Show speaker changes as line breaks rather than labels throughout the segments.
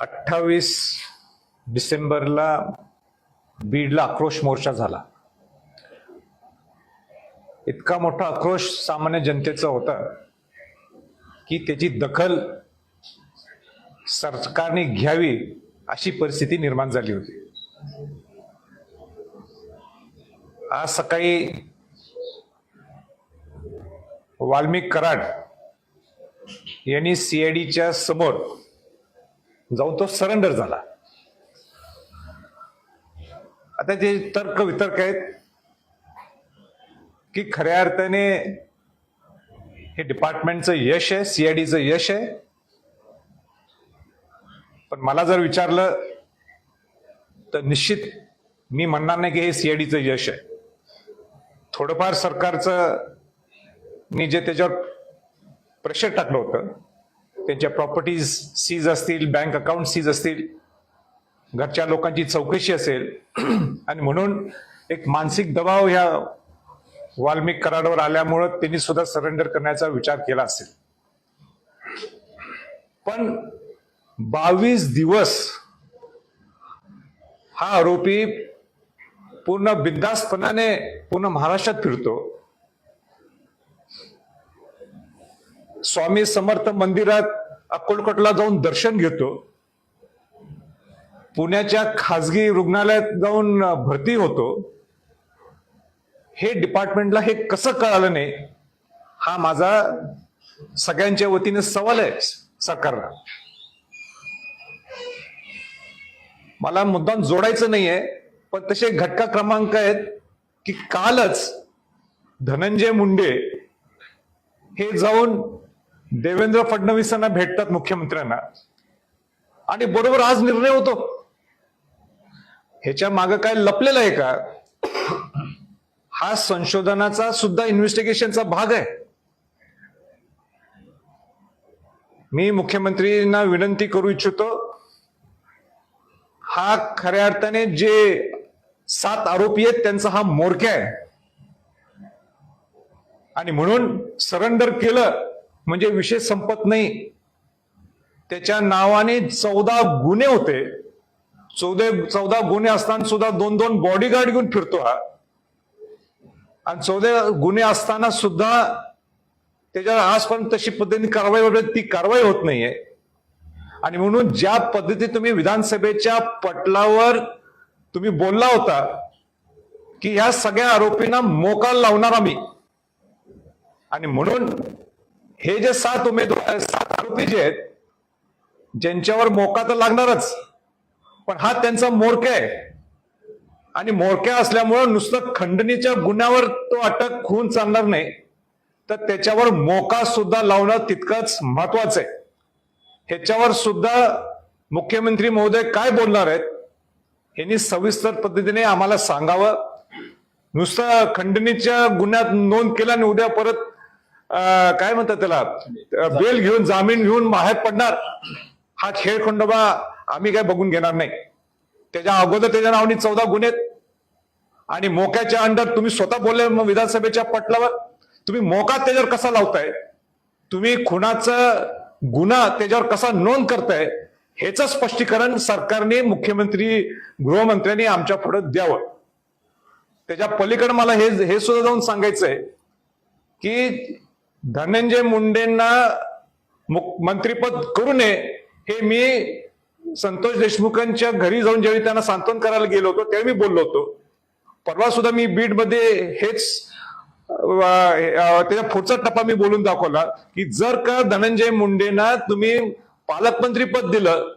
अठ्ठावीस डिसेंबरला बीडला आक्रोश मोर्चा झाला. इतका मोठा आक्रोश सामान्य जनतेचा होता की त्याची दखल सरकारने घ्यावी अशी परिस्थिती निर्माण झाली होती. आज सकाळी वाल्मिक कराड यांनी सीआयडीच्या समोर जाऊन तो सरेंडर झाला. आता ते तर्क वितर्क आहेत की खऱ्या अर्थाने हे डिपार्टमेंटचं यश आहे सीआयडीचं यश आहे पण मला जर विचारलं तर निश्चित मी म्हणणार नाही की हे सीआयडीचं यश आहे. थोडंफार सरकारचं मी जे त्याच्यावर प्रेशर टाकलं होतं त्यांच्या प्रॉपर्टीज सीज असतील बँक अकाउंट सीज असतील घरच्या लोकांची चौकशी असेल आणि म्हणून एक मानसिक दबाव ह्या वाल्मिक कराडवर आल्यामुळं त्यांनी सुद्धा सरेंडर करण्याचा विचार केला असेल. पण बावीस दिवस हा आरोपी पूर्ण बिंदास्तपणाने पूर्ण महाराष्ट्रात फिरतो. स्वामी समर्थ मंदिरात अक्कलकोटला जाऊन दर्शन घेतो. पुण्याच्या खाजगी रुग्णालयात जाऊन भरती होतो. हे डिपार्टमेंटला हे कसं कळालं नाही हा माझा सगळ्यांच्या वतीने सवाल आहे सरकारला. मला मुद्दाम जोडायचं नाहीये पण तसे घटका क्रमांक आहेत की कालच धनंजय मुंडे हे जाऊन देवेंद्र फडणवीसांना भेटतात मुख्यमंत्र्यांना. आणि बरोबर आज निर्णय होतो. ह्याच्या माग काय लपलेलं आहे का? हा संशोधनाचा सुद्धा इन्व्हेस्टिगेशनचा भाग आहे. मी मुख्यमंत्रींना विनंती करू इच्छितो हा खऱ्या अर्थाने जे सात आरोपी आहेत त्यांचा हा मोरक्या आहे. आणि म्हणून सरेंडर केलं म्हणजे विषय संपत नाही. त्याच्या नावाने चौदा गुन्हे होते. चौदा चौदा गुन्हे असताना सुद्धा दोन दोन बॉडीगार्ड घेऊन फिरतो हा. आणि चौदा गुन्हे असताना सुद्धा त्याच्यावर आजपर्यंत तशी पद्धतीने कारवाई वगैरे ती कारवाई होत नाहीये. आणि म्हणून ज्या पद्धती तुम्ही विधानसभेच्या पटलावर तुम्ही बोलला होता की ह्या सगळ्या आरोपींना मोकाल लावणार आम्ही. आणि म्हणून हे जे सात उमेदवार सात आरोपी जे आहेत ज्यांच्यावर मोका तर लागणारच पण हा त्यांचा मोरक्या आहे. आणि मोरक्या असल्यामुळं नुसतं खंडणीच्या गुन्ह्यावर तो अटक होऊन चालणार नाही. तर त्याच्यावर मोका सुद्धा लावणं तितकंच महत्वाचं आहे. ह्याच्यावर सुद्धा मुख्यमंत्री महोदय काय बोलणार आहेत यांनी सविस्तर पद्धतीने आम्हाला सांगावं. नुसतं खंडणीच्या गुन्ह्यात नोंद केला आणि उद्या परत काय म्हणतात त्याला? बेल घेऊन जामीन घेऊन बाहेर पडणार. हा खेळ खंडोबा आम्ही काय बघून घेणार नाही. त्याच्या अगोदर त्याच्या नावाने चौदा गुन्हे आहेत. आणि मोक्याच्या अंडर तुम्ही स्वतः बोलले मग विधानसभेच्या पटलावर. तुम्ही मोका त्याच्यावर कसा लावताय? तुम्ही खुनाचं गुन्हा त्याच्यावर कसा नोंद करताय? ह्याचं स्पष्टीकरण सरकारने मुख्यमंत्री गृहमंत्र्यांनी आमच्या पुढे द्यावं. त्याच्या पलीकडे मला हे हे सुद्धा जाऊन सांगायचंय की धनंजय मुंडेंना मंत्रीपद करू नये हे मी संतोष देशमुखांच्या घरी जाऊन ज्यावेळी त्यांना सांत्वन करायला गेलो होतो त्यावेळी मी बोललो होतो. परवा सुद्धा मी बीडमध्ये हेच त्याच्या पुढचा टप्पा मी बोलून दाखवला की जर का धनंजय मुंडेंना तुम्ही पालकमंत्री पद दिलं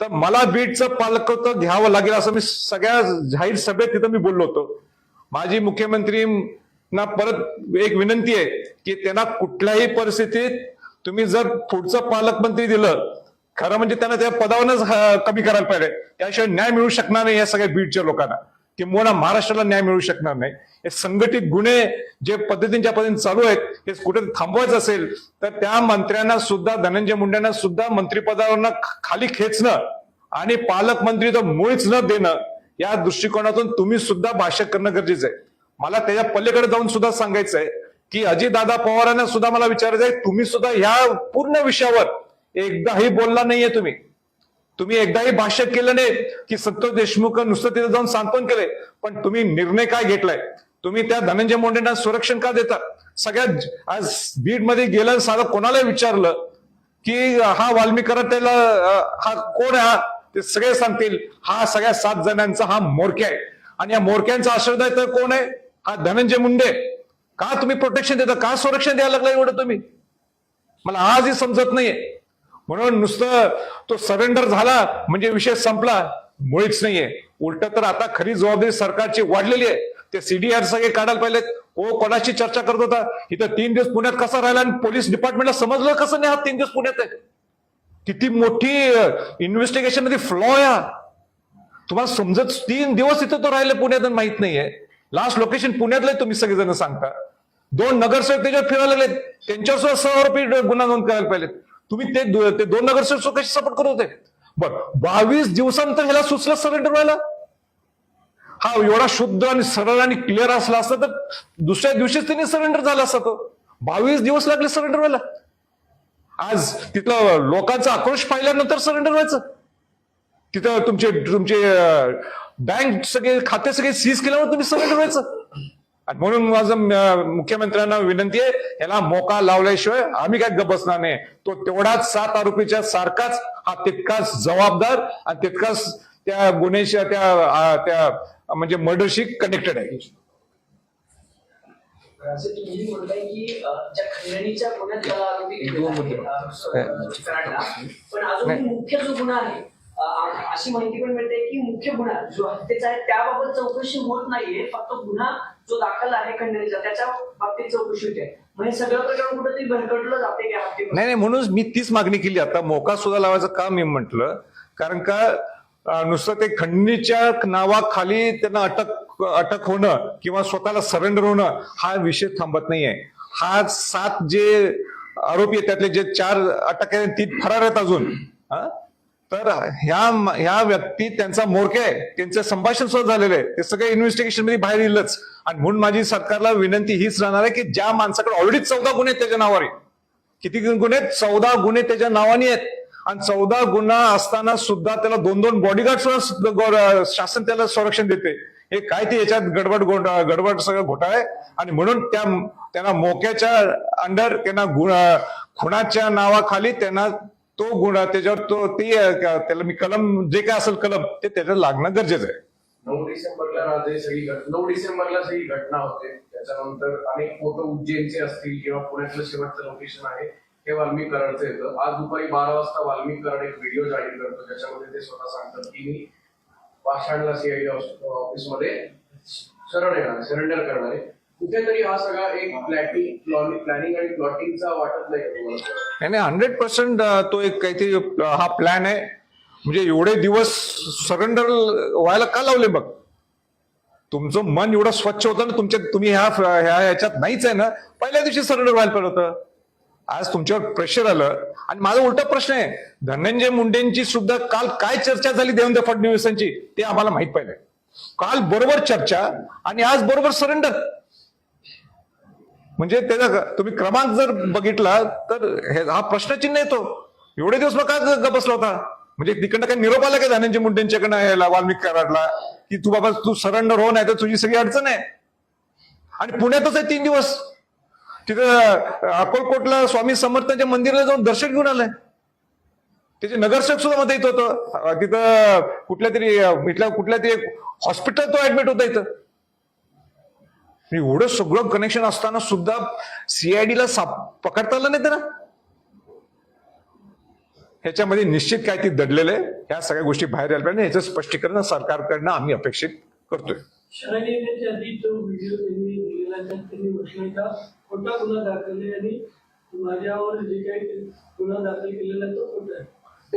तर मला बीडचं पालकत्व घ्यावं लागेल असं मी सगळ्या जाहीर सभेत तिथं मी बोललो होतो. माझी ना परत एक विनंती आहे की त्यांना कुठल्याही परिस्थितीत तुम्ही जर पुढचं पालकमंत्री दिलं खरं म्हणजे त्यांना त्या पदावरच कमी करायला पाहिजे. त्याशिवाय न्याय मिळू शकणार नाही या सगळ्या बीडच्या लोकांना. किंवा महाराष्ट्राला न्याय मिळू शकणार नाही. हे संघटित गुन्हे जे पद्धतींच्या पद्धतीने चालू आहेत हे कुठे थांबवायचं असेल तर त्या मंत्र्यांना सुद्धा धनंजय मुंडेंना सुद्धा मंत्रिपदावरनं खाली खेचणं आणि पालकमंत्री तर मुळीच न देणं या दृष्टिकोनातून तुम्ही सुद्धा भाष्य करणं गरजेचं आहे. मला त्याच्या पलीकडे जाऊन सुद्धा सांगायचं आहे की अजितदादा पवारांना सुद्धा मला विचारायचं आहे तुम्ही सुद्धा ह्या पूर्ण विषयावर एकदाही बोलला नाहीये तुम्ही. तुम्ही एकदाही भाष्य केलं नाही की संतोष देशमुख नुसतं तिथे जाऊन सांत्वन केलंय. पण तुम्ही निर्णय काय घेतलाय? तुम्ही त्या धनंजय मुंडेंना संरक्षण का देता? सगळ्यात आज बीडमध्ये गेलं साधं कोणाला विचारलं की हा वाल्मिकरा त्याला हा कोण आहे हा? ते सगळे सांगतील हा सगळ्या सात जणांचा हा मोरक्या आहे. आणि या मोरक्यांचा आश्रय तर कोण आहे? हा धनंजय मुंडे का तुम्ही प्रोटेक्शन देता? का संरक्षण द्यायला लागला एवढं तुम्ही? मला आजही समजत नाहीये. म्हणून नुसतं तो सरेंडर झाला म्हणजे विषय संपला मुळीच नाहीये. उलट तर आता खरी जबाबदारी सरकारची वाढलेली आहे. ते सीडीआर सगळे काढायला पाहिजेत को कोणाशी चर्चा करत होता? इथं तीन दिवस पुण्यात कसा राहिला आणि पोलीस डिपार्टमेंटला समजलं कसं नाही हा तीन दिवस पुण्यात आहे? किती मोठी इन्व्हेस्टिगेशनमध्ये फ्लॉ आहे तुम्हाला समजत तीन दिवस इथं तो राहिले पुण्यात माहीत नाहीये. लास्ट लोकेशन पुण्यातले तुम्ही सगळेजण सांगता. दोन नगरसेवक त्याच्यावर फिरायला लागलेत. त्यांच्यावर सुद्धा सह गुन्हा नोंद करायला पाहिजेत तुम्ही ते ते दोन नगरसेवक कशी सपोर्ट करत होते? बर बावीस दिवसानंतर ह्याला सुचलं सरेंडर व्हायला? हा एवढा शुद्ध आणि सरळ आणि क्लिअर असला असता तर दुसऱ्या दिवशीच त्यांनी सरेंडर झाला असता बावीस दिवस लागले सरेंडर व्हायला. आज तिथलं लोकांचा आक्रोश पाहिल्यानंतर सरेंडर व्हायचं. तिथं तुमचे तुमचे बँक सगळे खाते सगळे सीज केल्यावर तुम्ही सरेंडर व्हायचं आणि म्हणून माझं मुख्यमंत्र्यांना विनंती आहे याला मोका लावल्याशिवाय आम्ही काय गप बसणार नाही. तो तेवढाच सात आरोपीच्या सारखाच हा तितकाच जबाबदार आणि तितकाच त्या गुन्हेच्या त्या त्या म्हणजे मर्डरशी कनेक्टेड आहे.
मुख्य जो गुन्हा आहे अशी माहिती पण मिळते की मुख्य गुन्हा जो हत्येचा आहे त्याबाबत चौकशी होत नाहीये. फक्त गुन्हा जो दाखल आहे खंडणीचा त्याच्या बाबतीत चौकशी होते.
नाही नाही म्हणून मी तीच मागणी केली आता. मोका सुद्धा लावायचं का मी म्हटलं. कारण का नुसतं ते खंडणीच्या नावाखाली त्यांना अटक अटक होणं किंवा स्वतःला सरेंडर होणं हा विषय थांबत नाहीये. हा सात जे आरोपी आहेत त्यातले जे चार अटक आहेत ती फरार आहेत अजून. हा? तर ह्या ह्या व्यक्ती त्यांचा मोरके आहे. त्यांचं संभाषण सुद्धा झालेलं आहे. ते सगळं इन्व्हेस्टिगेशनमध्ये बाहेर येईलच. आणि म्हणून माझी सरकारला विनंती हीच राहणार आहे की ज्या माणसाकडे ऑलरेडी चौदा गुन्हे आहेत त्याच्या नावावर आहे. किती गुन्हे आहेत? चौदा गुन्हे त्याच्या नावाने आहेत. आणि चौदा गुन्हा असताना सुद्धा त्याला दोन दोन बॉडीगार्ड सुद्धा शासन त्याला संरक्षण देते. हे काय ते याच्यात गडबड गोंड गडबड सगळं घोटाळा आहे. आणि म्हणून त्या त्यांना मोक्याच्या अंडर त्यांना गुण खुणाच्या नावाखाली त्यांना तो गुन्हा त्याच्यावर तो ती त्याला मी कलम जे काय असेल कलम ते त्याच्यात लागणं गरजेचं आहे.
नऊ डिसेंबरला राजे सगळी घटना नऊ डिसेंबरला सगळी घटना होते. त्याच्यानंतर अनेक फोटो उज्जैनचे असतील किंवा पुण्यातलं शेवटचं लोकेशन आहे हे वाल्मिक कराडचं येतं. आज दुपारी बारा वाजता वाल्मिक कराड एक व्हिडिओ जाहीर करतो. ज्याच्यामध्ये ते स्वतः सांगतात की मी पाषाणला सीआयडी ऑफिसमध्ये शरण येणार सरेंडर करणार आहे. कुठेतरी हा सगळा एक प्लॅटिंग प्लॅनिंग आणि प्लॉटिंगचा वाटत नाही
नाही हंड्रेड पर्सेंट तो एक काहीतरी हा प्लॅन आहे. म्हणजे एवढे दिवस सरेंडर व्हायला का लावले बघ? तुमचं मन एवढं स्वच्छ होतं ना तुमच्या तुम्ही ह्या ह्या ह्याच्यात नाहीच आहे ना. पहिल्या दिवशी सरेंडर व्हायला पाहिजे होतं. आज तुमच्यावर प्रेशर आलं. आणि माझा उलटा प्रश्न आहे धनंजय मुंडेंची सुद्धा काल काय चर्चा झाली देवेंद्र फडणवीसांची ते आम्हाला माहीत पाहिजे काल बरोबर चर्चा आणि आज बरोबर सरेंडर म्हणजे त्याचा तुम्ही क्रमांक जर बघितला तर हे हा प्रश्नचिन्ह येतो. एवढे दिवस मग का ग- बसला होता? म्हणजे तिकडनं काही निरोप आला का धनंजय मुंडेंच्याकडनं याला वाल्मिक कराडला की तू बाबा तू सरेंडर हो नाही तर तुझी सगळी अडचण आहे. आणि पुण्यातच आहे तीन दिवस. तिथं अकोलकोटला स्वामी समर्थांच्या मंदिराला जाऊन दर्शन घेऊन आलंय. त्याचे नगरसेवक सुद्धा मध्ये येत होतं. तिथं कुठल्या तरी इथल्या कुठल्या तरी हॉस्पिटल तो ऍडमिट होता इथं. एवढं सगळं कनेक्शन असताना सुद्धा सीआयडीला साप पकडता आलं नाही त्याला ह्याच्यामध्ये निश्चित काय ती दडलेलं आहे. ह्या सगळ्या गोष्टी बाहेर यायला पाहिजे. ह्याचं स्पष्टीकरण सरकारकडनं आम्ही अपेक्षित करतोय.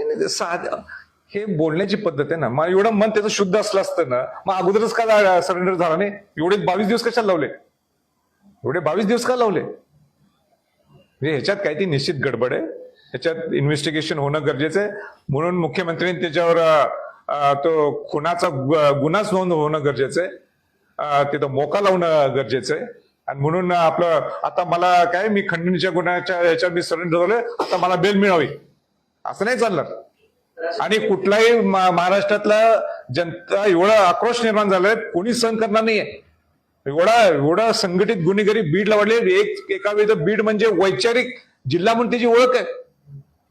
नाही, साध हे बोलण्याची पद्धत आहे ना मग एवढं मन त्याचं शुद्ध असलं असतं ना मग अगोदरच का सरेंडर झाला नाही? एवढे बावीस दिवस कशाला लावले? एवढे बावीस दिवस का लावले? म्हणजे ह्याच्यात काही ती निश्चित गडबड आहे. ह्याच्यात इन्व्हेस्टिगेशन होणं गरजेचं आहे. म्हणून मुख्यमंत्र्यांनी त्याच्यावर तो खुनाचा गु- गुन्हाच नोंद होणं गरजेचं आहे. तिथं मोका लावणं गरजेचं आहे. आणि म्हणून आपलं आता मला काय मी खंडणीच्या गुन्ह्याच्या ह्याच्यात मी सरेंडर झालोय आता मला बेल मिळावी. असं नाही चालणार. आणि कुठलाही महाराष्ट्रातला जनता एवढा आक्रोश निर्माण झालाय कोणी सहन करणार नाहीये. एवढा एवढा संघटित गुन्हेगारी बीडला वाढले. एक एका वेळी बीड म्हणजे वैचारिक जिल्हा म्हणून त्याची ओळख आहे.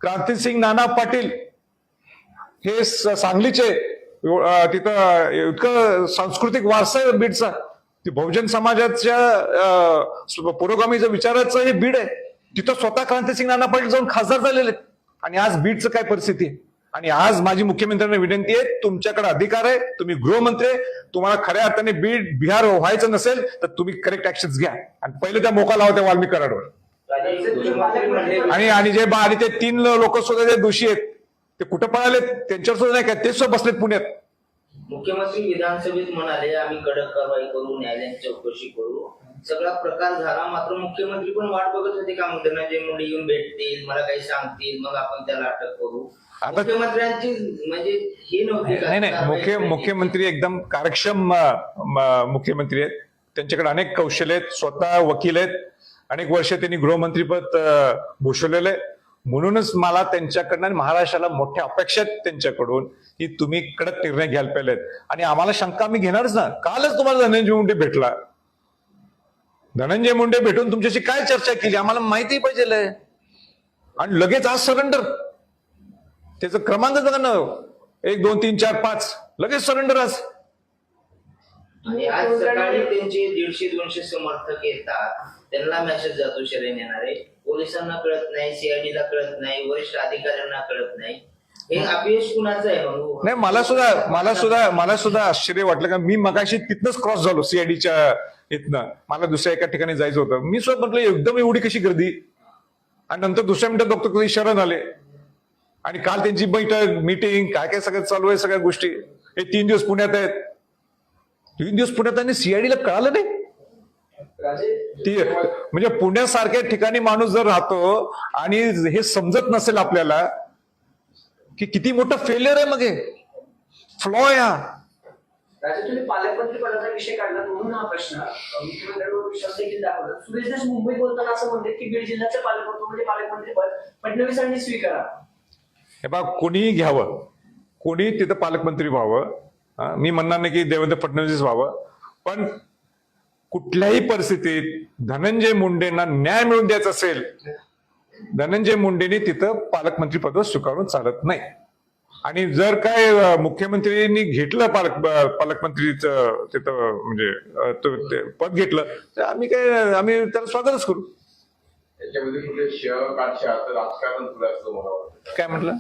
क्रांतिसिंग नाना पाटील हे सांगलीचे तिथं इतकं सांस्कृतिक वारसा आहे बीडचा. ती बहुजन समाजाच्या अं, पुरोगामीचं विचाराचं हे बीड आहे. तिथं स्वतः क्रांतिसिंग नाना पाटील जाऊन खासदार झालेले आणि आज बीडचं काय परिस्थिती आहे? आणि आज माझी मुख्यमंत्र्यांना विनंती आहे तुमच्याकडे अधिकार आहे तुम्ही गृहमंत्री आहे. तुम्हाला खऱ्या अर्थाने बीड बिहार व्हायचं नसेल तर तुम्ही करेक्ट ऍक्शन घ्या. आणि पहिले त्या मोका लावा त्या वाल्मिक कराडवर. आणि आणि जे बा- आणि ते तीन लोक सुद्धा जे दोषी आहेत ते कुठं पळाले त्यांच्यावर सुद्धा नाही काय ते सुद्धा बसलेत पुण्यात.
मुख्यमंत्री विधानसभेत म्हणाले आम्ही कडक कारवाई करू न्यायालयाची चौकशी करू. सगळा प्रकार झाला. मात्र मुख्यमंत्री पण वाट बघत होते का धनंजय मुंडे येऊन भेटतील मला काही सांगतील मग आपण त्याला अटक करू. मुख्यमंत्र्यांची म्हणजे हे नव्हती
नाही नाही मुख्य? मुख्यमंत्री एकदम कार्यक्षम म- मुख्यमंत्री आहेत. त्यांच्याकडे अनेक कौशल्य आहेत. स्वतः वकील आहेत. अनेक वर्ष त्यांनी गृहमंत्रीपद अ, भूषवलेलं आहे. म्हणूनच मला त्यांच्याकडनं आणि महाराष्ट्राला मोठ्या अपेक्षा आहेत त्यांच्याकडून की तुम्ही कडक निर्णय घ्यायला पाहिजेत. आणि आम्हाला शंका आम्ही घेणारच ना. कालच तुम्हाला धनंजय मुंडे भेटला. धनंजय मुंडे भेटून तुमच्याशी काय चर्चा केली? आम्हाला माहिती पाहिजे आणि लगेच आज सरेंडर त्याचं क्रमांक बघा ना. एक दोन तीन चार पाच. लगेच सरेंडर आज.
आणि आज सकाळी त्यांचे दीडशे दोनशे समर्थक येतात. त्यांना मेसेज जातो शरण येणारे. पोलिसांना कळत नाही सीआयडी ला कळत नाही वरिष्ठ अधिकाऱ्यांना कळत नाही. हे अपयश कुणाचं आहे मग
नाही मला सुद्धा मला सुद्धा मला सुद्धा आश्चर्य वाटलं का मी मगाशी तिथनच क्रॉस झालो सीआयडीच्या इथनं मला दुसऱ्या एका ठिकाणी जायचं होतं. मी सुद्धा म्हटलं एकदम एवढी कशी गर्दी? आणि नंतर दुसऱ्या मिनिटात बघतो कधी शरण आले आणि काल त्यांची बैठक मीटिंग काय काय सगळं चालू आहे सगळ्या गोष्टी. हे तीन दिवस पुण्यात आहेत. तीन दिवस पुण्यात आणि सीआयडीला कळालं नाही. ती म्हणजे पुण्यासारख्या ठिकाणी माणूस जर राहतो आणि हे समजत नसेल आपल्याला की किती मोठं फेलियर आहे मग हे. फ्लॉ आहे हा.
राजा तुम्ही पालकमंत्री पदाचा विषय काढला म्हणून हा प्रश्न मुख्यमंत्र्यांवर विश्वास देखील दाखवला सुरेश देश मुंबई बोलताना असं म्हणते की बीड जिल्ह्याचे पालकमंत्री म्हणजे पालकमंत्री पद फडणवीसांनी स्वीकारा.
हे बघा कोणीही घ्यावं. कोणी तिथं पालकमंत्री व्हावं. मी म्हणणार नाही की देवेंद्र फडणवीस व्हावं. पण कुठल्याही परिस्थितीत धनंजय मुंडेंना न्याय मिळवून द्यायचा असेल धनंजय मुंडेंनी तिथं पालकमंत्री पद स्वीकारून चालत नाही. आणि जर काय मुख्यमंत्र्यांनी घेतलं पालक पालकमंत्रीचं तिथं म्हणजे पद घेतलं तर आम्ही काय आम्ही त्याला स्वागतच करू. काय म्हटलं?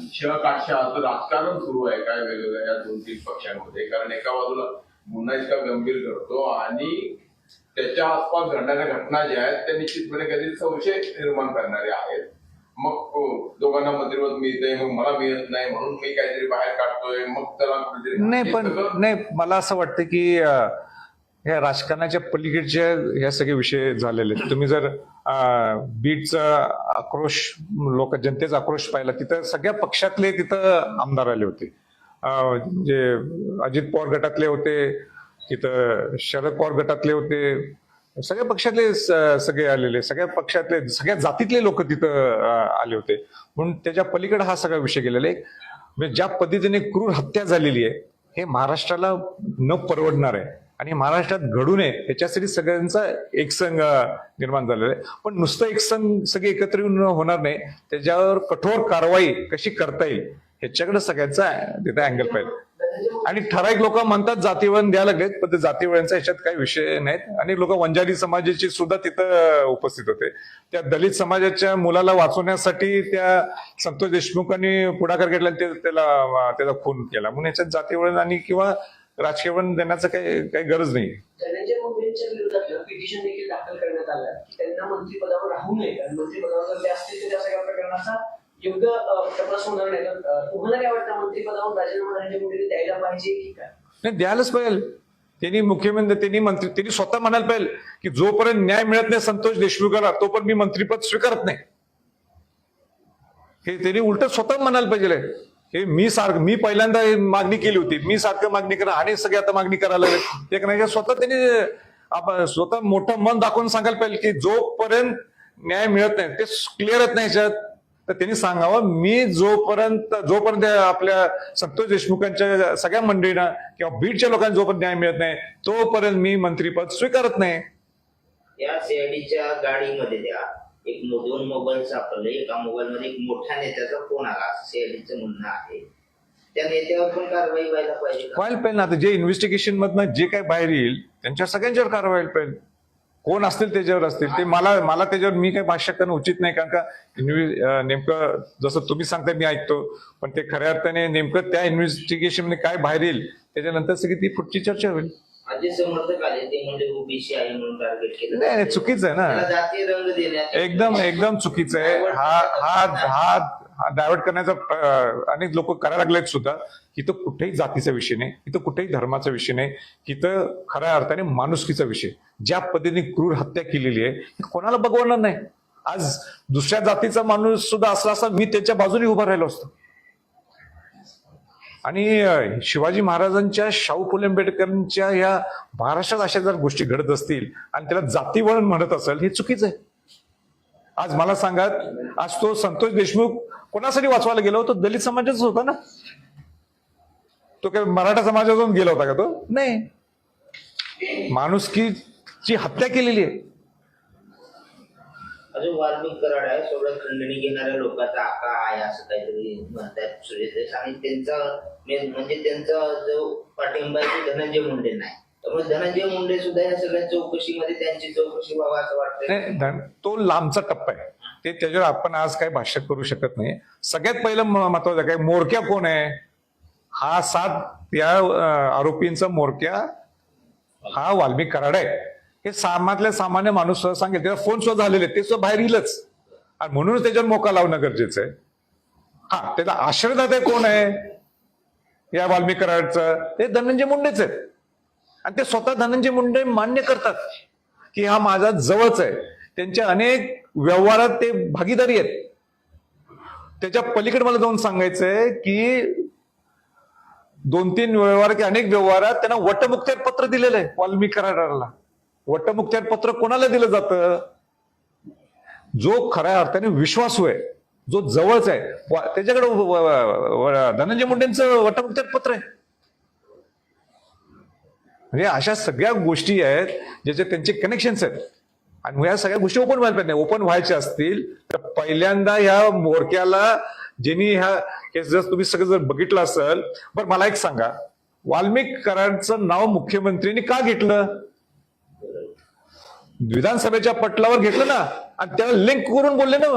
राजकारण सुरू आहे काय वेगवेगळ्या या दोन तीन पक्षांमध्ये? कारण एका बाजूला गुन्हा इतका गंभीर करतो आणि त्याच्या आसपास घडणाऱ्या घटना ज्या आहेत त्या निश्चितपणे कधी संशय निर्माण करणारे आहेत. मग हो, दोघांना मंत्रिपद मिळतंय मग मला मिळत नाही म्हणून मी काहीतरी बाहेर काढतोय मग त्याला कुठेतरी
नाही पण नाही मला असं वाटतं की ह्या राजकारणाच्या पलीकडच्या ह्या सगळे विषय झालेले आहेत. तुम्ही जर बीडचा आक्रोश लोक जनतेचा आक्रोश पाहिला तिथं सगळ्या पक्षातले तिथं आमदार आले होते. अं, म्हणजे अजित पवार गटातले होते तिथं शरद पवार गटातले होते सगळ्या पक्षातले स- सगळे आलेले सगळ्या पक्षातले सगळ्या जातीतले लोक तिथं आले होते. म्हणून त्याच्या पलीकडे हा सगळा विषय गेलेला आहे. म्हणजे ज्या पद्धतीने क्रूर हत्या झालेली आहे हे महाराष्ट्राला न परवडणार आहे. आणि महाराष्ट्रात घडू नये याच्यासाठी सगळ्यांचा एकसंघ संघ निर्माण झालेला आहे. पण नुसतं एकसंघ सगळे एकत्र येऊन होणार नाही. त्याच्यावर कठोर कारवाई कशी करता येईल ह्याच्याकडे सगळ्यांचा तिथे अँगल पाहिजे. आणि ठराविक लोक म्हणतात जातीवळण द्यायला लागलेत पण ते जातीवळणचा ह्याच्यात काही विषय नाहीत. अनेक लोक वंजारी समाजाची सुद्धा तिथं उपस्थित होते. त्या दलित समाजाच्या मुलाला वाचवण्यासाठी त्या संतोष देशमुखांनी पुढाकार घेतला आणि ते- त्याला त्याचा खून केला. म्हणून याच्यात जातीवळण आणि किंवा राजकीय वळण देण्याचं काही काही गरज नाही
त्यांना मंत्रिपदावर राहू नये. मंत्रिपदावर युद्ध प्रश्न होणार नाही. तर तुम्हाला काय वाटतं? मंत्रिपदावर राजीनामा धनंजय द्यायला पाहिजे की काय?
नाही द्यायलाच पाहिजे. त्यांनी मुख्यमंत्री त्यांनी मंत्री त्यांनी स्वतः म्हणायला पाहिजे की जोपर्यंत न्याय मिळत नाही संतोष देशमुखाला तोपर्यंत मी मंत्रीपद स्वीकारत नाही. हे त्यांनी उलट स्वतः म्हणायला पाहिजे. हे मी सारखं मी पहिल्यांदा मागणी केली होती. मी सारखं मागणी करा आणि सगळे आता मागणी करायला लागले. एक नाही स्वतः त्यांनी आपण स्वतः मोठं मन दाखवून सांगायला पाहिजे की जोपर्यंत न्याय मिळत नाही ते क्लिअर येत नाही याच्यात तर त्यांनी सांगावं मी जोपर्यंत जोपर्यंत आपल्या संतोष देशमुखांच्या सगळ्या मंडळींना किंवा बीडच्या लोकांना जोपर्यंत न्याय मिळत नाही तोपर्यंत मी मंत्रीपद स्वीकारत नाही.
या सीआयडीच्या गाडीमध्ये द्या. एक दोन मोबाईल सापडले एका मोबाईल मध्ये एक मोठ्या नेत्याचा फोन आला. सीआयडीचं म्हणणं आहे. त्या नेत्यावर पण कारवाई व्हायला पाहिजे?
व्हायला पाहिजे ना. आता जे इन्व्हेस्टिगेशन मधनं जे काही बाहेर येईल त्यांच्या सगळ्यांच्यावर कारवाई व्हायला पाहिजे. कोण असतील त्याच्यावर असतील ते मला मला त्याच्यावर मी काही भाष्य करणं उचित नाही कारण का नेमकं जसं तुम्ही सांगताय मी ऐकतो पण ते खऱ्या अर्थाने नेमकं त्या इन्व्हेस्टिगेशनमध्ये काय बाहेर येईल त्याच्यानंतर सगळी ती पुढची चर्चा होईल. नाही चुकीचं आहे ना. एकदम एकदम चुकीचं आहे. हा हा हा हा डायव्हर्ट करण्याचा अनेक लोक करायला लागलेत सुद्धा. इथं कुठेही जातीचा विषय नाही इथं कुठेही धर्माचा विषय नाही इथं खऱ्या अर्थाने माणुसकीचा विषय. ज्या पद्धतीने क्रूर हत्या केलेली आहे कोणाला बघवणार नाही. आज दुसऱ्या जातीचा माणूस सुद्धा असला असता मी त्याच्या बाजूने उभा राहिलो असतो. आणि शिवाजी महाराजांच्या शाहू फुले आंबेडकरांच्या या महाराष्ट्रात अशा जर गोष्टी घडत असतील आणि त्याला जातीवळण म्हणत असेल हे चुकीचं आहे. आज मला सांगा आज तो संतोष देशमुख कोणासाठी वाचवायला गेला होता? दलित समाजाचा होता ना? तो काय मराठा समाजातून गेला होता का तो? नाही. माणुसकीची हत्या केलेली आहे.
अजून वाल्मिक कराड आहे सगळं खंडणी घेणाऱ्या लोकांचा आका आहे असं काहीतरी म्हणतात. सुरेश देश आणि त्यांचा मेन म्हणजे त्यांचा जो पाठिंबा आहे धनंजय मुंडे नाही. त्यामुळे धनंजय मुंडे सुद्धा या सगळ्या चौकशीमध्ये त्यांची चौकशी व्हावा असं वाटतंय.
नाही, धन- तो लांबचा टप्पा आहे. ते त्याच्यावर आपण आज काही भाष्य करू शकत नाही. सगळ्यात पहिलं म- महत्वाचं काय? मोरक्या कोण आहे? हा सात या अं, आरोपींचा मोरक्या हा वाल्मिक कराड आहे. हे सामातल्या सामान्य माणूस सुद्धा सांगेल. त्याचा फोन सुद्धा झालेले आहेत, ते सुद्धा बाहेर येईलच आणि म्हणूनच त्याच्यावर मोका लावणं गरजेचं आहे. हा त्याचा आश्रयदाते कोण आहे? या वाल्मिक कराडचं. ते धनंजय मुंडेच आहेत. आणि ते स्वतः धनंजय मुंडे मान्य करतात की हा माझा जवळच आहे. त्यांच्या अनेक व्यवहारात ते भागीदारी आहेत. त्याच्या पलीकडे मला जाऊन सांगायचंय की दोन तीन व्यवहार की अनेक व्यवहारात त्यांना वटमुक्त्यार पत्र दिलेलं आहे वाल्मिक कराराला वटमुक्त्यार पत्र कोणाला दिलं जातं? जो खऱ्या अर्थाने विश्वासू आहे जो जवळच आहे. त्याच्याकडे धनंजय मुंडेंचं वटमुक्त्यार पत्र आहे. म्हणजे अशा सगळ्या गोष्टी आहेत ज्याचे त्यांचे कनेक्शन्स आहेत. आणि ह्या सगळ्या गोष्टी ओपन व्हायला पाहिजे. ओपन व्हायच्या असतील तर पहिल्यांदा ह्या मोरक्याला ज्यांनी ह्या केस जर तुम्ही सगळं जर बघितलं असेल बरं मला एक सांगा. वाल्मिकरांचं नाव मुख्यमंत्र्यांनी का घेतलं? विधानसभेच्या पटलावर घेतलं ना? आणि त्याला लिंक करून बोलले ना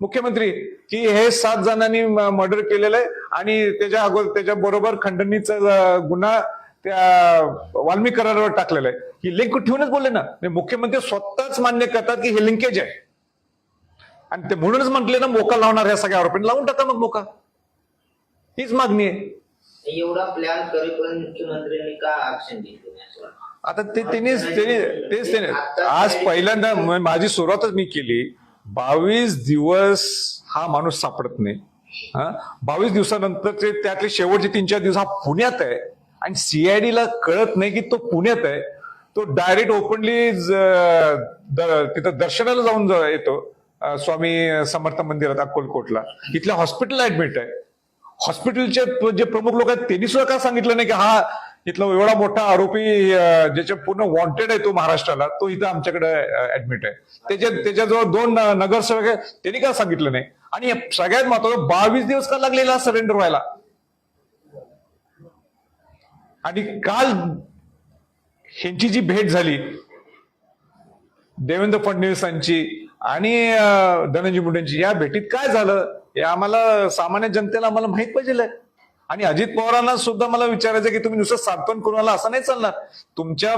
मुख्यमंत्री की हे सात जणांनी मर्डर केलेलं आहे आणि त्याच्या अगोदर त्याच्या बरोबर खंडणीचा गुन्हा त्या वाल्मिक करारावर टाकलेला आहे. ही लिंक ठेवूनच बोलले ना. म्हणजे मुख्यमंत्री स्वतःच मान्य करतात की हे लिंकेज आहे. आणि ते म्हणूनच म्हटले ना मोका लावणार ह्या सगळ्या आरोपींना. लावून टाका मग मोका. हीच मागणी आहे.
एवढा प्लॅन करेपर्यंत मुख्यमंत्र्यांनी का ऍक्शन घेतली?
आता ते त्यांनीच त्यांनी तेच त्याने आज पहिल्यांदा माझी सुरुवातच मी केली. बावीस दिवस हा माणूस सापडत नाही. हा? बावीस दिवसानंतर ते त्यातले शेवटचे तीन चार दिवस हा पुण्यात आहे. आणि सीआयडीला कळत नाही की तो पुण्यात आहे. तो डायरेक्ट ओपनली तिथं दर्शनाला जाऊन येतो स्वामी समर्थ मंदिरात अक्कलकोटला. इथल्या हॉस्पिटलला ऍडमिट आहे. हॉस्पिटलचे जे प्रमुख लोक आहेत त्यांनी सुद्धा का सांगितलं नाही की हा इथला एवढा मोठा आरोपी ज्याच्या पूर्ण वॉन्टेड आहे तो महाराष्ट्राला तो इथं आमच्याकडे ऍडमिट आहे. त्याच्या त्याच्याजवळ दोन नगरसेवक आहेत त्यांनी का सांगितलं नाही? आणि सगळ्यात महत्वाचं बावीस दिवस का लागलेला सरेंडर व्हायला? आणि काल ह्यांची जी भेट झाली देवेंद्र फडणवीसांची आणि धनंजी धनंजय मुंडेंची या भेटीत काय झालं हे आम्हाला सामान्य जनतेला आम्हाला माहीत पाहिजे आणि अजित पवारांना सुद्धा मला विचारायचं की तुम्ही नुसतं सांत्वन करून आला असं नाही चालणार? तुमच्या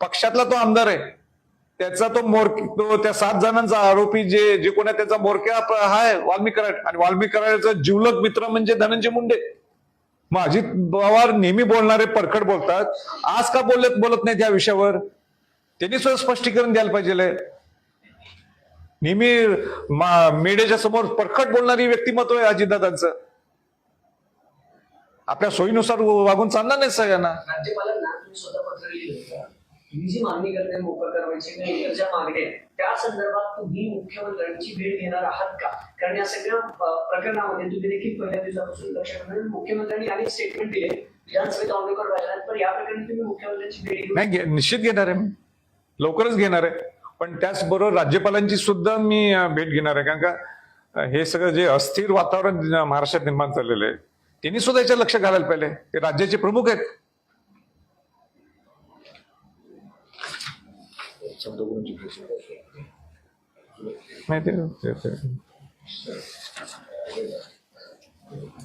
पक्षातला तो आमदार आहे. त्याचा तो मोर तो त्या सात जणांचा आरोपी जे जे कोण आहे त्याचा मोरक्या हा आहे वाल्मिक कराड. आणि वाल्मिक कराडचा जीवलक मित्र म्हणजे धनंजय मुंडे. मग अजित पवार नेहमी बोलणारे परखड बोलतात. आज का बोलत बोलत नाहीत या विषयावर? त्यांनी सुद्धा स्पष्टीकरण द्यायला पाहिजे नेहमी मा- समोर परखड बोलणारी व्यक्तिमत्व आहे अजितदादांचं. आपल्या सोयीनुसार वागून चालणार नाही सगळ्यांना.
ही जी मागणी करते मोका कारवाईची किंवा इतर ज्या मागण्या आहेत त्या संदर्भात तुम्ही मुख्यमंत्र्यांची भेट घेणार आहात का? कारण या सगळ्या प्रकरणामध्ये तुम्ही देखील पहिल्या दिवसापासून लक्ष ठेवणार मुख्यमंत्र्यांनी अनेक स्टेटमेंट दिले. विधानसभेत आंबेडकर राहिला पण या प्रकरणी तुम्ही मुख्यमंत्र्यांची भेट घेऊ
नाही निश्चित घेणार आहे मी. लवकरच घेणार आहे. पण त्याचबरोबर राज्यपालांची सुद्धा मी भेट घेणार आहे. कारण का हे सगळं जे अस्थिर वातावरण महाराष्ट्रात निर्माण झालेलं आहे त्यांनी सुद्धा याच्या लक्ष घालायला पाहिजे. ते राज्याचे प्रमुख आहेत. नाही ते ते- ते-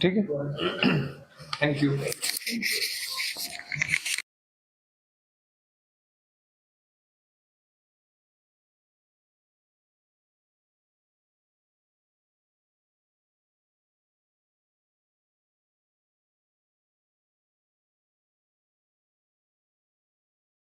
ठीक आहे.
थँक्यू